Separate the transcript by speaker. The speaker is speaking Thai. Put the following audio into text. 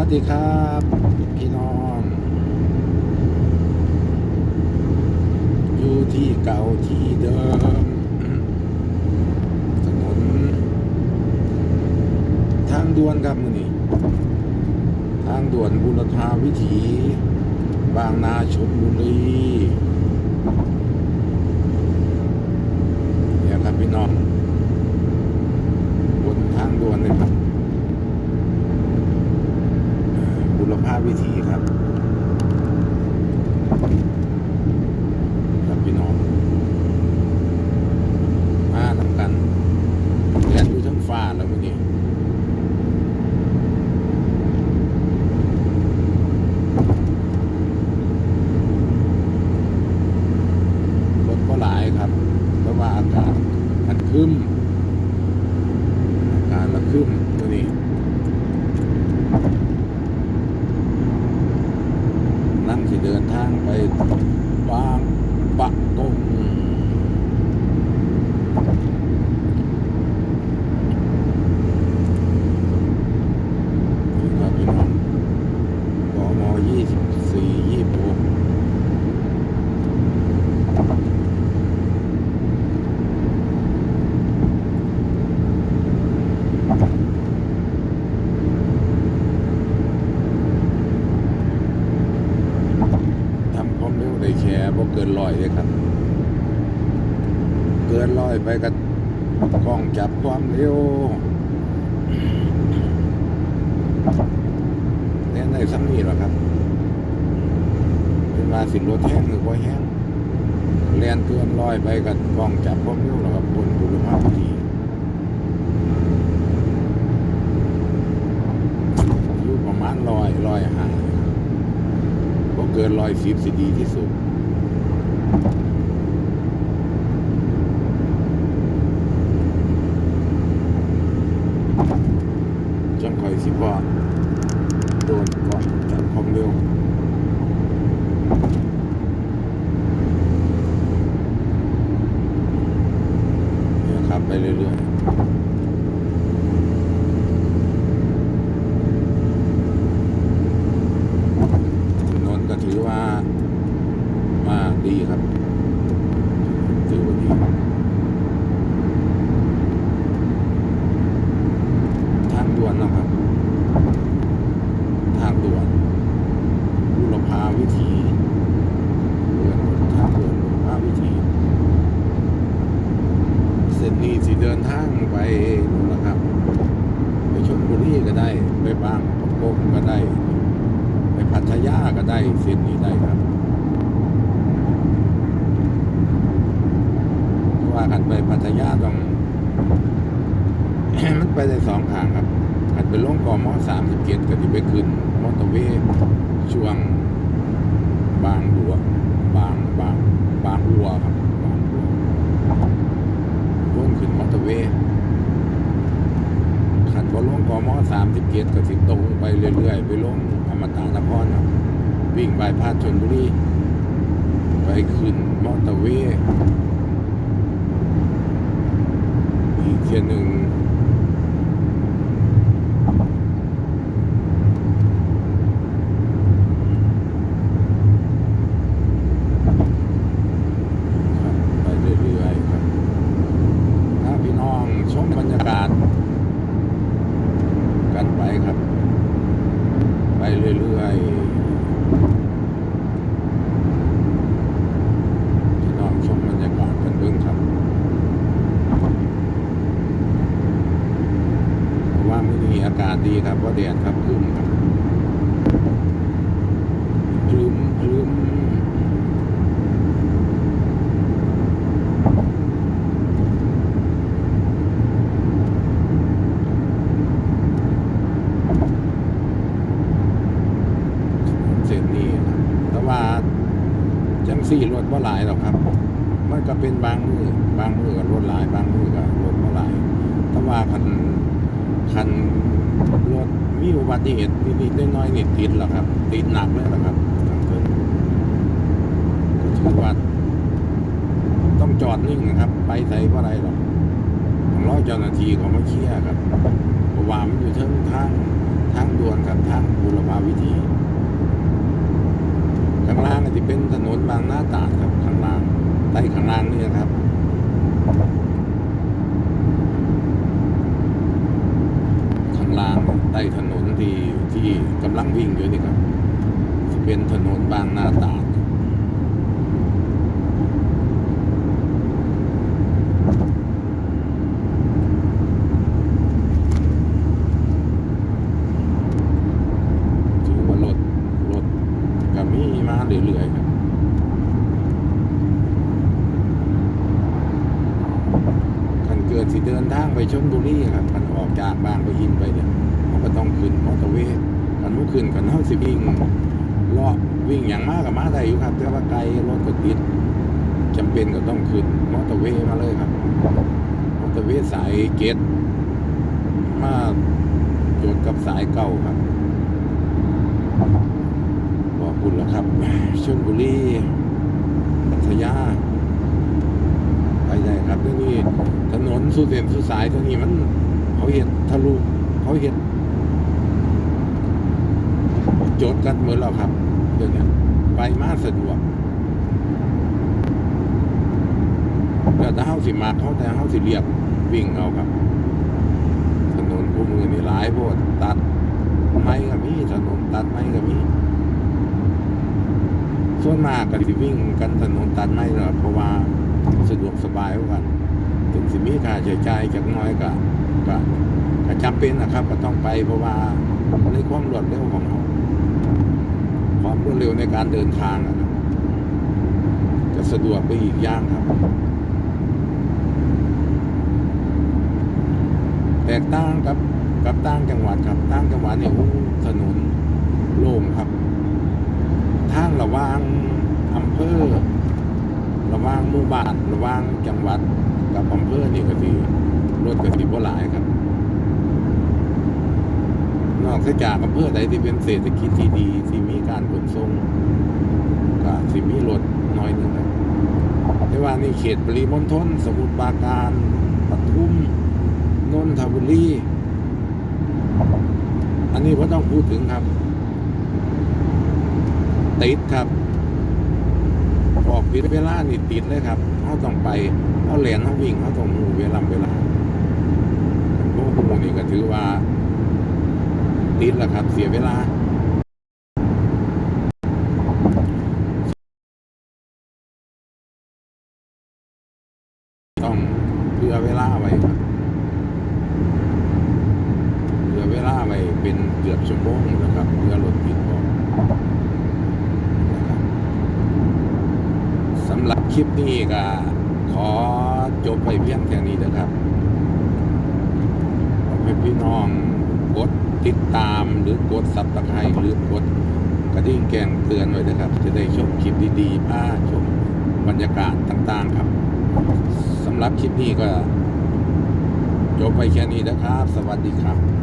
Speaker 1: วัสดีครับพี่น้อง อยู่ที่เก่าที่เดิมถนนทางด่วนครับมือนี้ทางด่วนบุรพาวิถี บางนาชนบุรีเนี่ยครับพี่น้อง 5วิธีครับ ที่เดินทางไปบางปะกงนี่ครับพี่น้องกมยี่สิบสี่ยี่สิบหกทำความเร็วได้แค่บ่เกินร้อยเลยครับ เกินร้อยไปกับกล้องจับความเร็วเนี่ยในสัมนีหรอครับเวลาสิรถแห้งหรือบ่แห้งเรียนเกินร้อยไปกับกล้องจับความเร็วหรอครับบนบุรพาวิถีอยู่ประมาณร้อยร้อยห้า เกินร้อยสิบสิดีที่สุด จังคอยสิว่าโดนก่อนจับความเร็วเนี่ยขับไปเรื่อยๆถนนก็ถือว่ามาดีครับ ถือว่าดี ทางด่วนนะครับ ทางด่วนบุรพาวิถีเดินทางด่วนบุรพาวิถีเส้ นนี้สิเดินทางไปนะครับ ไปชลบุรีก็ได้ ไปบางประกงก็ได้ ไปพัทยาก็ได้เส้นนี้ได้ครับเพราะว่ากันไปพัทยาต้องมันไปได้สองทางครับอาจไปลงกอมอสามสิบเจ็ดก็ที่ไปขึ้นมอเตอร์เวย์ช่วงบางบัวบางบางบางบัวครับ ขึ้นมอเตอร์เวย์ขันพอลงกมสามสิบเจ็ดก็สิตรงไปเรื่อยๆ ไปลงอมตะนครครับวิ่งไปพาดชนบุรีไปขึ้นมอเตอร์เวย์อีกเส้นหนึ่ง ไปเรื่อยๆครับ ถ้าพี่น้องชมบรรยากาศ กันไปครับ ไป เรื่อยๆที่น้องชมบรรยากาศกันเบิ่งครับเพราะว่าไม่มีอากาศดีครับเพราะแดดครับคืมครับคืมคืม เส้นนี้นะแต่ว่า จังสี่รถว่าหลายหรอกครับ มันก็เป็นบางมือบางมือกับรถหลาย บางมือกับรถว่าหลายแต่ว่าคันคันรถมีอุบัติเหตุนิดๆน้อยๆนี่ติดหรอครับ ติดหนักเลยหรอครับทางเพิ่นก็ถือว่าต้องจอดนิ่งนะครับ ไปใส่เพราะอะไรหรอกต้องรอเจ้าหน้าที่เขามาเคลียร์ครับเพราะว่ามันอยู่เทิงทางทางด่วนกับทางบุราวิถี ที่เป็นถนนบางหน้าตราดครับข้างล่างใต้ข้างล่างนี่นะครับข้างล่างใต้ถนนที่ที่กำลังวิ่งอยู่นี่ครับ เป็นถนนบางนาตราดถือว่ารถรถก็ มาเรื่อยๆครับคันเกิดสิเดินทางไปชนบุรีครับคันออกจากบางปะอินไปเนี่ยเขาก็ต้องขึ้นมอเตอร์เวย์คันเมื่อขึ้นกันเท่าสิวิ่งเลาะวิ่งอย่างมากกับมาได้อยู่ครับแต่ว่าไกลรถก็ติดจำเป็นก็ต้องขึ้นมอเตอร์เวย์มาเลยครับมอเตอร์เวย์สายเกตมาจดกับสายเก่าครับ บอกคุณล้วครับชนบุรีพัทยาไปได้ครับเดี๋ยวนี้ถนนสุเส้นสุสายตัวนี้มันเขาเห็นทะลุเขาเห็นโจทย์กันเหมือนเราครับเดี๋ยวนี้ไปมาสะดวกแต่ถ้าเฮาสิมาเขาแต่เฮาสิเรียบวิ่งเอาครับถนนคู่มือนี่หลายโพดตัดไม้ก็มีถนนตัดไม้ก็มี ส่วนมากก็สิวิ่งกันถนนตัดไม้แหละเพราะว่าสะดวกสบายกว่ากัน ถึงสิมีค่าใช้จ่ายจากน้อยก็ก็ก็จำเป็นนะครับ ก็ต้องไปเพราะว่าในความรวดเร็วของเราความรวดเร็วในการเดินทางนะครับจะสะดวกไปอีกอย่างครับ แตกต่างกับกับต่างจังหวัดครับต่างจังหวัดเนี่ยโอ้ถนนโล่งครับ ทางระหว่างอำเภอระหว่างหมู่บ้านระหว่างจังหวัดกับอำเภอนี่ก็สิรถก็สิบ่หลายครับ นอกจากอำเภอใดที่เป็นเศรษฐกิจที่ดีที่มีการขนส่งก็สิมีรถน้อยหนึ่งครับแต่ว่านี่เขตปริมณฑลสมุทรปราการปทุมนนทบุรีอันนี้ก็ต้องพูดถึงครับ ติดครับ ออกผิดเวลานี่ติดเลยครับเขาต้องไปเขาเหรียญเขาวิ่งเขาต้องหูเวลาเวลาพวกหูนี่ก็ถือว่า ติดแล้วครับ เสียเวลาต้องเผื่อเวลาไว้ครับเผื่อเวลาไว้เป็นเกือบชั่วโมงนะครับเพื่อรถติดออกนะครับ สำหรับค ลิปนี้ก็ขอจบไปเพียงแค่นี้นะครับขอให้พี่น้องกดติดตามหรือกดซับตะไคร้หรือกดกระดิ่งแกงเตือนไว้นะครับ จะได้ชมคลิปดีๆพาชมบรรยากาศต่างๆครับสำหรับคลิปนี้ก็จบไปแค่นี้นะครับ สวัสดีครับ